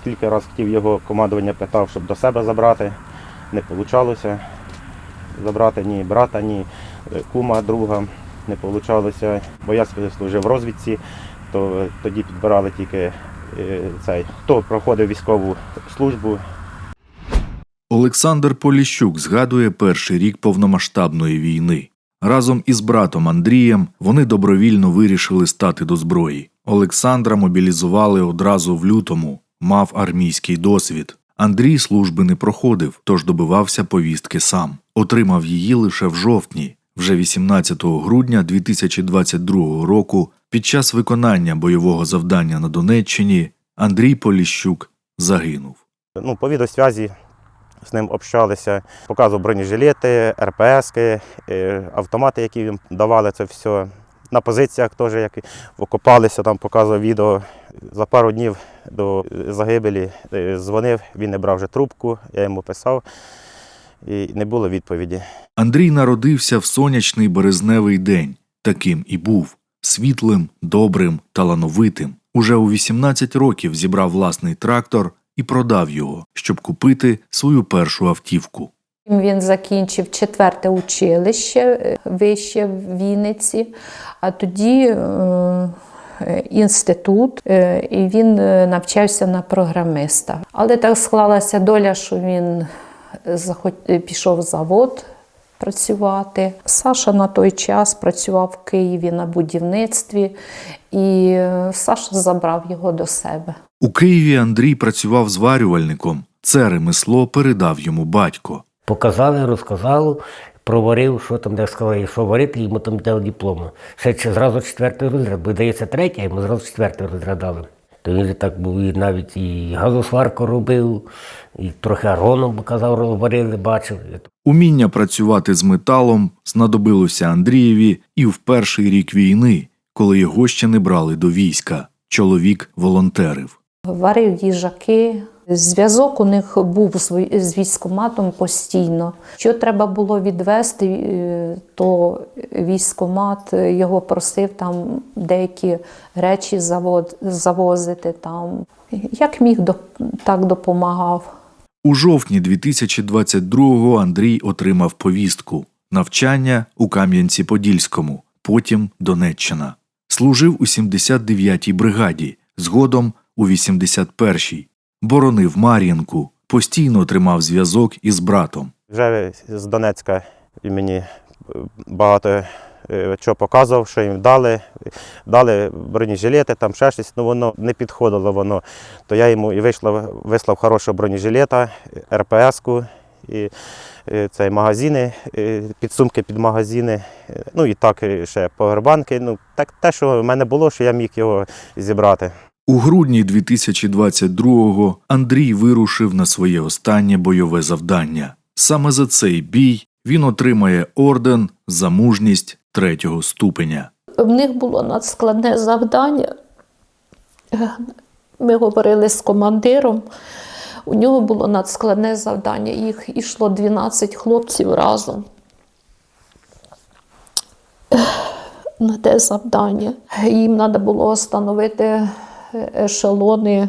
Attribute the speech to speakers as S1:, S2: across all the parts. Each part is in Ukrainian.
S1: скільки раз хотів його командування питав, щоб до себе забрати. Не вийшло забрати ні брата, ні е, кума, друга. Не вийшло. Бо я служив в розвідці, то е, тоді підбирали тільки е, цей, хто проходив військову службу,
S2: Олександр Поліщук згадує перший рік повномасштабної війни. Разом із братом Андрієм вони добровільно вирішили стати до зброї. Олександра мобілізували одразу в лютому, мав армійський досвід. Андрій служби не проходив, тож добивався повістки сам. Отримав її лише в жовтні, вже 18 грудня 2022 року. Під час виконання бойового завдання на Донеччині Андрій Поліщук загинув.
S1: ну, по відеосвязі з ним общалися, показував бронежилети, РПСки, е, автомати, які їм давали це все. На позиціях теж, як окопалися, там показував відео. За пару днів до загибелі е, дзвонив, він не брав вже трубку, я йому писав, і не було відповіді.
S2: Андрій народився в сонячний березневий день. Таким і був світлим, добрим, талановитим. Уже у 18 років зібрав власний трактор і продав його, щоб купити свою першу автівку.
S3: Він закінчив четверте училище е, вище в Вінниці, а тоді е, інститут, е, і він навчався на програмиста. Але так склалася доля, що він пішов в завод працювати. Саша на той час працював в Києві на будівництві, і Саша забрав його до себе.
S2: У Києві Андрій працював зварювальником. Це ремесло передав йому батько.
S4: Показали, розказали, проварив, що там, де сказали, що варити, йому там дали диплом. Ще чи зразу четвертий розряд, бо дається третій, а йому зразу четвертий розряд дали. То він так був і навіть і газосварку робив, і трохи ароном показав, варили, бачив.
S2: Уміння працювати з металом знадобилося Андрієві і в перший рік війни, коли його ще не брали до війська. Чоловік волонтерив.
S3: Варив їжаки. Зв'язок у них був з вій- з військкоматом постійно. Що треба було відвести, е, то військкомат його просив там деякі речі завозити. Там. Як міг, так допомагав.
S2: У жовтні 2022-го Андрій отримав повістку навчання у Кам'янці-Подільському, потім Донеччина. Служив у 79-й бригаді, згодом у 81-й. Боронив Мар'їнку, постійно тримав зв'язок із братом.
S1: Вже з Донецька він мені е, багато е, чого показував, що їм дали. Дали бронежилети, там ще щось, ну воно не підходило воно. То я йому і вийшло, вислав хорошого бронежилета, РПС-ку, і е, цей магазини, е, підсумки під магазини. е, Ну і так е, ще повербанки. Ну, так, те, що в мене було, що я міг його зібрати.
S2: У грудні 2022-го Андрій вирушив на своє останнє бойове завдання. Саме за цей бій він отримає орден за мужність третього ступеня.
S3: В них було надскладне завдання. Ми говорили з командиром. У нього було надскладне завдання. Їх йшло 12 хлопців разом на те завдання. Їм треба було встановити ешелони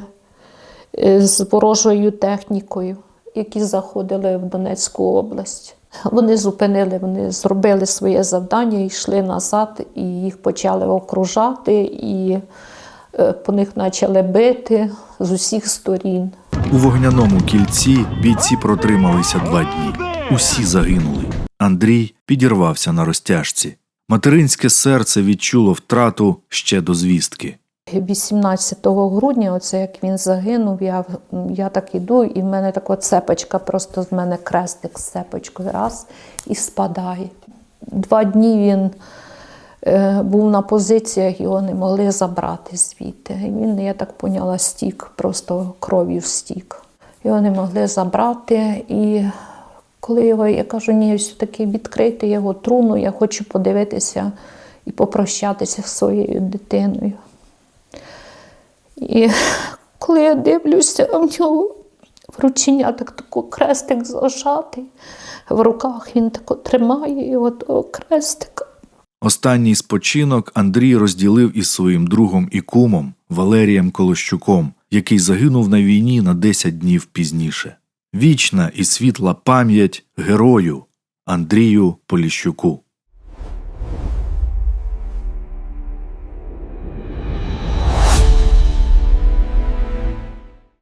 S3: е, з ворожою технікою, які заходили в Донецьку область. Вони зупинили, вони зробили своє завдання, йшли назад, і їх почали окружати, і е, по них почали бити з усіх сторін.
S2: У вогняному кільці бійці протрималися два дні. Усі загинули. Андрій підірвався на розтяжці. Материнське серце відчуло втрату ще до звістки.
S3: 18 грудня, оце як він загинув, я, я так іду, і в мене така цепочка, просто з мене крестик з цепочкою раз і спадає. Два дні він е, був на позиціях, його не могли забрати звідти. Він, я так поняла, стік, просто кров'ю стік. Його не могли забрати. І коли його, я кажу, ні, все-таки відкрити його труну, я хочу подивитися і попрощатися з своєю дитиною. І коли я дивлюся, в нього в рученятах так тако крестик зажатий, в руках він тако тримає його того крестика.
S2: Останній спочинок Андрій розділив із своїм другом і кумом Валерієм Колощуком, який загинув на війні на 10 днів пізніше. Вічна і світла пам'ять герою Андрію Поліщуку.